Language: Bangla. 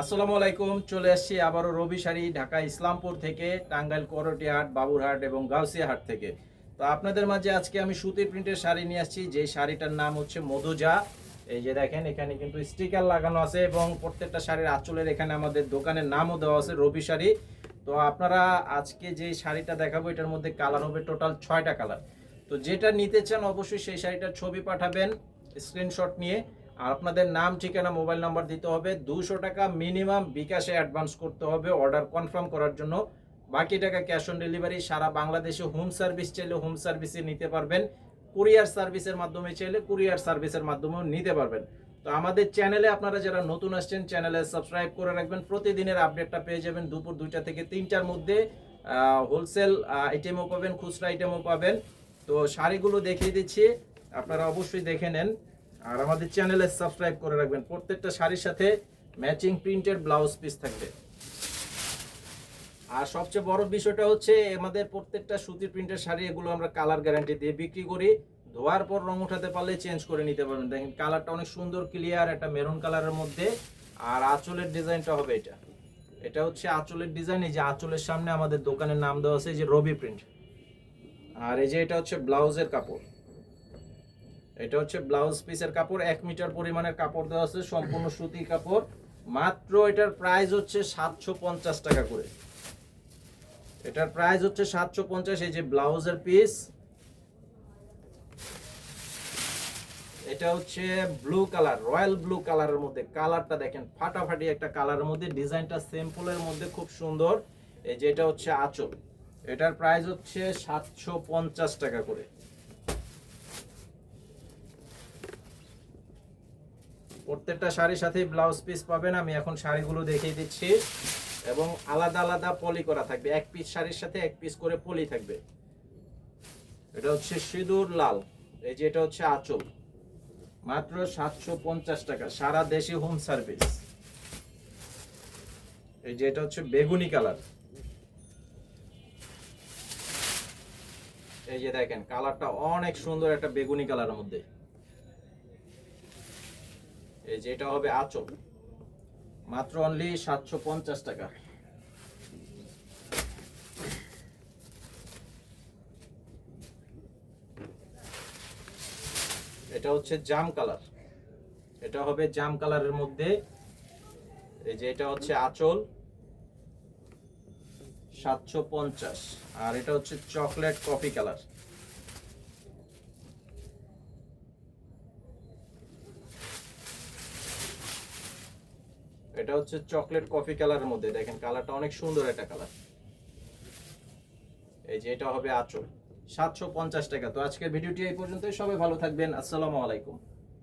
আসসালামু আলাইকুম, চলে আসছি আবারও রবি শাড়ি ঢাকা ইসলামপুর থেকে, টাঙ্গাইল করটিহাট বাবুরহাট এবং গাউসিয়াহাট থেকে। তো আপনাদের মাঝে আজকে আমি সুতির প্রিন্টের শাড়ি নিয়ে আসছি, যে শাড়িটার নাম হচ্ছে মধুজা। এই যে দেখেন, এখানে কিন্তু স্টিকার লাগানো আছে এবং প্রত্যেকটা শাড়ির আঁচলের এখানে আমাদের দোকানের নামও দেওয়া আছে রবি শাড়ি। তো আপনারা আজকে যে শাড়িটা দেখাবো, এটার মধ্যে কালার হবে টোটাল ছয়টা কালার। তো যেটা নিতে চান অবশ্যই সেই শাড়িটার ছবি পাঠাবেন, স্ক্রিনশট নিয়ে। আর আপনাদের নাম, ঠিকানা, মোবাইল নাম্বার দিতে হবে। দুশো টাকা মিনিমাম বিকাশে অ্যাডভান্স করতে হবে অর্ডার কনফার্ম করার জন্য। বাকি টাকা ক্যাশ অন ডেলিভারি সারা বাংলাদেশে হোম সার্ভিস চাইলে হোম সার্ভিসে নিতে পারবেন। কুরিয়ার সার্ভিসের মাধ্যমে চাইলে কুরিয়ার সার্ভিসের মাধ্যমেও নিতে পারবেন। তো আমাদের চ্যানেলে আপনারা যারা নতুন আসছেন চ্যানেলে সাবস্ক্রাইব করে রাখবেন। প্রতিদিনের আপডেটটা পেয়ে যাবেন দুপুর দুইটা থেকে তিনটার মধ্যে। হোলসেল আইটেমও পাবেন, খুচরা আইটেমও পাবেন। তো শাড়িগুলো দেখিয়ে দিচ্ছি। আপনারা অবশ্যই দেখে নেন। আর আমাদের চ্যানেলে সাবস্ক্রাইব করে রাখবেন। প্রত্যেকটা শাড়ির সাথে ম্যাচিং প্রিন্টের ব্লাউজ পিস থাকবে। আর সবচেয়ে বড় বিষয়টা হচ্ছে, আমাদের প্রত্যেকটা সুতির প্রিন্টের শাড়ি, এগুলো আমরা কালার গ্যারান্টি দিয়ে বিক্রি করি। ধোয়ার পর রং উঠাতে পারলে চেঞ্জ করে নিতে পারবেন। দেখেন কালারটা অনেক সুন্দর ক্লিয়ার একটা মেরুন কালারের মধ্যে। আর আঁচলের ডিজাইনটা হবে এটা। এটা হচ্ছে আঁচলের ডিজাইন এই যে আঁচলের সামনে আমাদের দোকানের নাম দেওয়া আছে, এই যে রবি প্রিন্ট আর এই যে এটা হচ্ছে ব্লাউজের কাপড়। এটা হচ্ছে ব্লাউজ পিসের কাপড়, এক মিটার পরিমাণের কাপড় দেওয়া আছে, সম্পূর্ণ সুতির কাপড়। মাত্র এটার প্রাইস হচ্ছে সাতশো পঞ্চাশ টাকা করে। এটার প্রাইস হচ্ছে সাতশো পঞ্চাশ, এই যে ব্লাউজের পিস এটা হচ্ছে ব্লু কালার রয়্যাল ব্লু কালারের মধ্যে। কালারটা দেখেন, ফাটাফাটি একটা কালারের মধ্যে। ডিজাইনটা সিম্পলের মধ্যে, খুব সুন্দর। এই যে এটা হচ্ছে আঁচল। এটার প্রাইস হচ্ছে সাতশো পঞ্চাশ টাকা করে। প্রত্যেকটা শাড়ির সাথে ব্লাউজ পিস পাবেন। আমি এখন শাড়িগুলো দেখিয়ে দিচ্ছি। এবং আলাদা আলাদা পলি করা থাকবে। এক পিস শাড়ির সাথে এক পিস করে পলি থাকবে। এটা হচ্ছে সিঁদুর লাল। এই যে এটা হচ্ছে আঁচল। মাত্র সাতশো পঞ্চাশ টাকা। সারা দেশে হোম সার্ভিস এই যে এটা হচ্ছে বেগুনি কালার। এই যে দেখেন, কালারটা অনেক সুন্দর একটা বেগুনি কালারের মধ্যে। এই যে এটা হবে আঁচল। মাত্র অনলি সাতশো পঞ্চাশ টাকা। এটা হচ্ছে জাম কালার। এটা হবে জাম কালারের মধ্যে। এই যে এটা হচ্ছে আঁচল। সাতশো পঞ্চাশ। আর এটা হচ্ছে চকলেট কফি কালার। এটা হচ্ছে চকলেট কফি কালারের মধ্যে। দেখেন, কালারটা অনেক সুন্দর একটা কালার। এই যে এটা হবে আচল। সাতশো পঞ্চাশ টাকা। তো আজকের ভিডিওটি এই পর্যন্তই। সবাই ভালো থাকবেন। আসসালামু আলাইকুম।